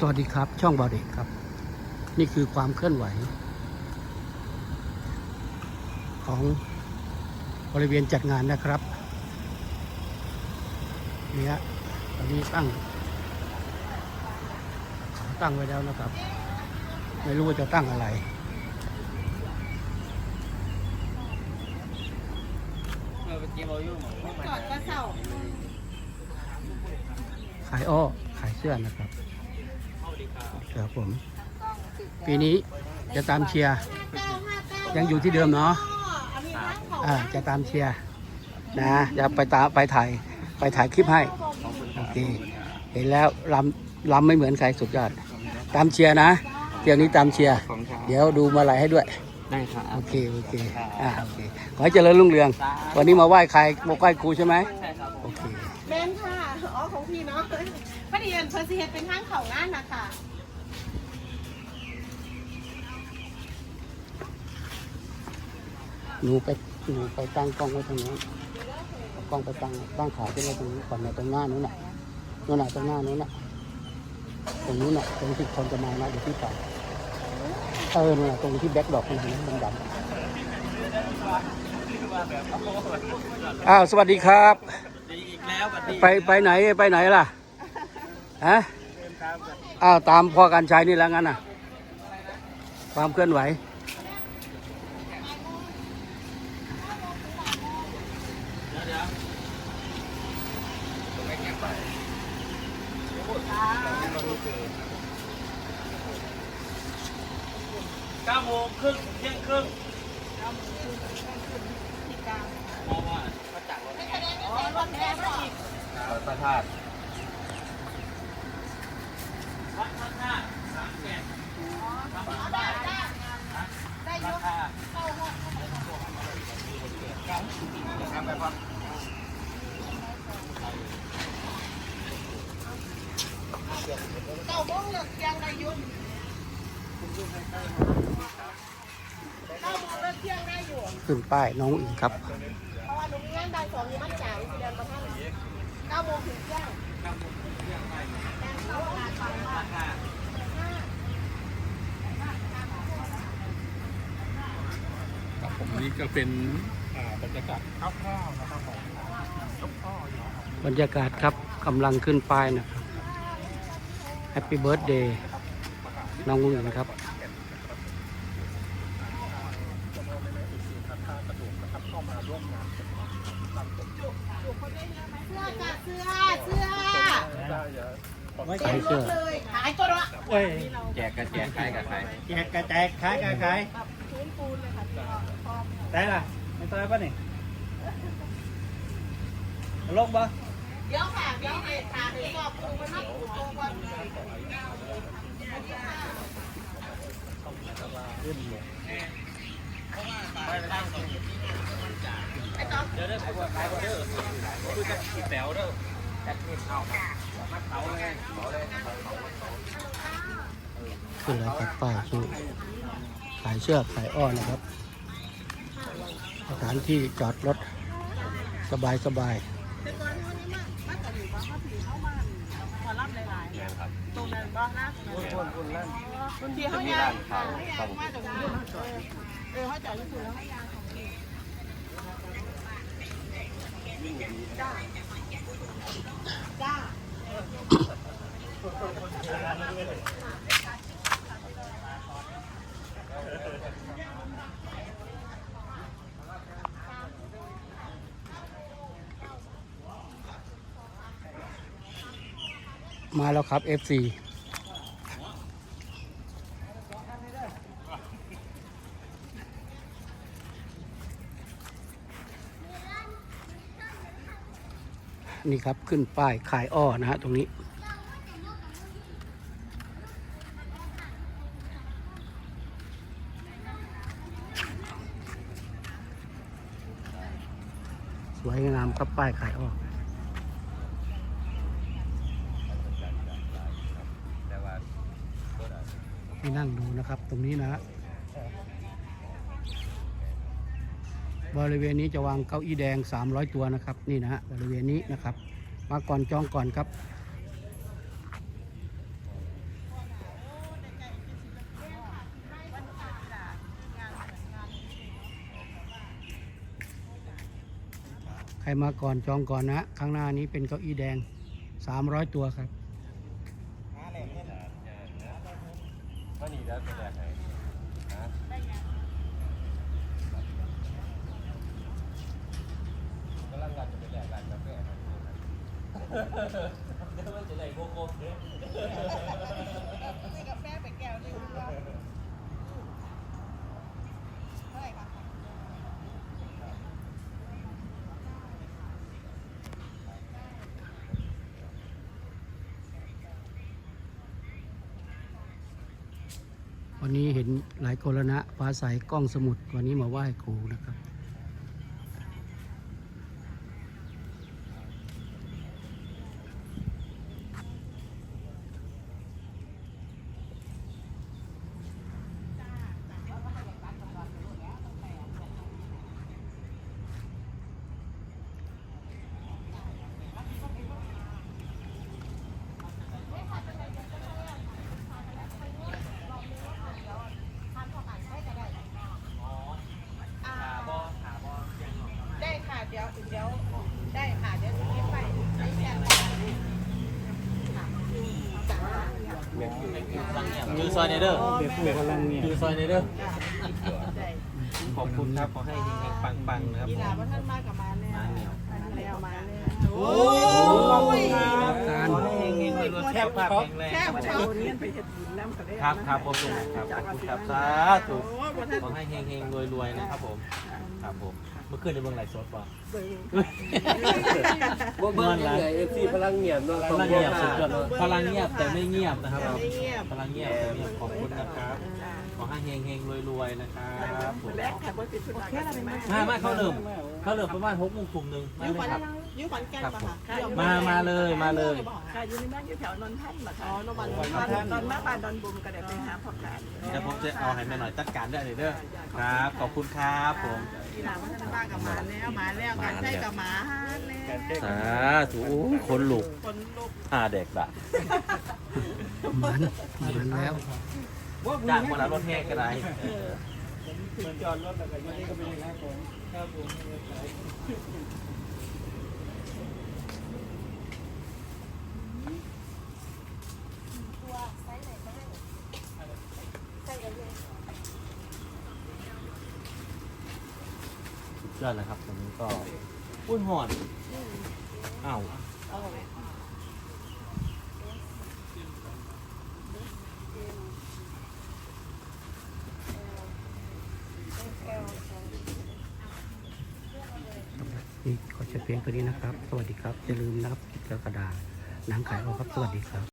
สวัสดีครับ ช่องบอเด็กครับ นี่คือความเคลื่อนไหว ของบริเวณจัดงานนะครับนี่ฮะตอนนี้ตั้งเขาตั้งไว้แล้วนะครับ ไม่รู้ว่าจะตั้งอะไรจอดก็เศร้าขายอ้อขายเสื้อนะครับ ครับผม ปีนี้จะตามเชียร์ยังอยู่ที่เดิมเนาะอันนี้ร้านเขาอ่าจะตามเชียร์นะจะไปตามไปถ่ายไปถ่ายคลิปให้โอเคเห็นแล้วลำลำไม่เหมือนใครสุดยอด ตามเชียร์นะเที่ยวนี้ตามเชียร์เดี๋ยวดูมาลายให้ด้วยได้ครับโอเคโอเคอ่าโอเคขอให้เจริญรุ่งเรือง วันนี้มาไหว้ใครมาไหว้ครูใช่ไหมใช่ครับโอเคเบนค่ะอ๋อของพี่เนาะพอดีอันเพอร์ซีเฮดเป็นห้างเขางานนะคะ หนูไปหนูไปตั้งกล้องไว้ตรงนู้นเอากล้องไปตั้งตั้งขาขึ้นไว้ตรงนี้ก่อนนะตรงหน้านู้นน่ะนู้นน่ะตรงหน้านู้นน่ะตรงนู้นน่ะตรงที่คนจะมานะเดี๋ยวพี่ถ่ายเออนู่นน่ะตรงที่แบ็คดอกมันนั้นดำๆอ้าวสวัสดีครับดีอีกแล้วบัดนี้ไปไปไหนไปไหนล่ะฮะอ้าวตามพ่อการใช้นี่แล้วงั้นน่ะ ความเคลื่อนไหว เก้าโมงครึ่งเที่ยงครึ่งมองว่าก็จัดรถอ๋อรถแม่ก็อีกพระธาตุวัดพระธาตุสามแก่นได้ได้ได้ยก ธาตุ เก้าโมงเลิกเที่ยงได้อยุ่เก้าโมงเลิกเที่ยงได้อยู่ ขึ้นป้ายน้องอิงครับเพราะว่าหนูมีงานบ่ายสองอยู่มัดจ่ายที่เดือนประมาณเก้าโมงถึงเที่ยงแต่เข้าร้านไปว่าครับผมอันนี้ก็เป็นอ่าบรรยากาศคร่าวๆนะครับของบรรยากาศครับกำลังขึ้นป้ายนะครับแฮปปี้เบิ ร์ดเดย์น้องอุ้งอิงครับเสื้อจ้ะเสื้อเสื้อขายเสื้อเลยขายตัวละเอ้ยแจกกันแจกใครกับใครแจกกระแจกขายกระขายพื้นปูนเลยค่ะพี่พร้อมได้ล่ะไม่ตายป่ะนี่ลงปะเดี๋ยวค่ะเดี๋ยวให้ถามให้สอบปูมันมาปูตัวก่อนเลยไอ้ ต๊อกเดี๋ยวเด้อผมว่าขายบ่เด้อคือจะขีดแถวเด้อแจ็คเก็ตเอามัดเตาเลยเตาเลยขึ้นแล้วครับป้ายชื่อขายเสื้อขายอ้อนะครับสถานที่จอดรถสบายสบายแต่ก่อนเขานี่มามาแต่หนูว่าเขาถือเข้ามาขอรับหลายๆตรงนั้นบ้างนะตรงนั้นคนคนนั่นบางทีเขายางเขายางมาจากนี้เออเขาจอดอยู่แล้วเขายางของพี่จ้าจ้า มาแล้วครับ FC นี่ครับขึ้นป้ายขายอ้อนะฮะตรงนี้ สวยงามครับป้ายขายอ้อให้นั่งดูนะครับตรงนี้นะฮะ บริเวณนี้จะวางเก้าอี้แดง 300 ตัวนะครับ นี่นะฮะบริเวณนี้นะครับ มาก่อนจองก่อนครับใครมาก่อนจองก่อนนะข้างหน้านี้เป็นเก้าอี้แดง 300 ตัวครับมาหนีแล้วเป็นแรกไหน เดี๋ยวมันจะไหลโกโก้เนี่ยซื้อกาแฟไปแก้วหนึงว่าเท่าไหร่คะวันนี้เห็นหลายคนแล้วนะฟ้าใสกล้องสมุดวันนี้มาไหว้ครูนะครับ อ่า ขาบอขาบอยังหรอก ได้ค่ะ เดี๋ยวเดี๋ยวได้ค่ะ เดี๋ยวจะรีบไปใช้แก้วค่ะจ้ะ จือซอยเนเดอร์เด็กผู้กำลังเนี่ยจือซอยเนเดอร์ได้ขอบคุณครับขอให้เฮงๆปังๆนะครับกีผฬามว่าท่านมากกับมาแน่มาเนี่ยมาแล้วมาแล้วโอ้ยขอให้เฮงๆรวยๆแซ่บภาพแข็งแรงแค่ครับมาผเช้ามเรียนไปเฮ็ดบุญน้ำก็ได้ครับครับผมครับขอบคุณครับสาธุโอ้ยบ่ท่านขอให้เฮงๆรวยๆนะครับผมครับผม เมื่อคืนในเมืองไหลฟ์สดป่ะเบิ่งเมืองไหลเอฟซีพลังเงียบเนาะพลังเงียบสุดยอดเลยพลังเงียบแต่ไม่เงียบนะครับ ไม่เงียบพลังเงียบแต่ไม่เงียบขอบคุณนะครับ ขอให้เฮงๆรวยๆนะครับผมแรกค่ะบ่ติดธุระกันมามามาเข้าเริ่มเข้าเริ่มประมาณหกโมงทุ่มหนึ่งมายูเลยขวัญครับ ยูขวัญแก่นปะคะมามาเลยมาเลย ค่ะอยู่ในบ้านอยู่แถวนนทันล่ะอ๋ค่ะอนวันตอนวันตอนมาบ้านดอนบุมก็ได้ไปหาพ่อการเดี๋ยวผมจะเอาให้แม่หน่อยจัดการด้วยเด้อครับ ขอบคุณครับผม กีฬาว่าท่านมากกับมาแล้วมาแล้วการใช้กับหมาแล้วสาธุคนลุกคนลูกอาเด็กละมันมันแล้วจ้างคนละรถแห่ก็ได้ยอดเลย ครับผมก็อุ้ยหอนอ้าวนี่ขอจบเพียงตัวนี้นะครับ สวัสดีครับ อย่าลืมนะครับกิจกระดาษนังขายออกครับ สวัสดีครับ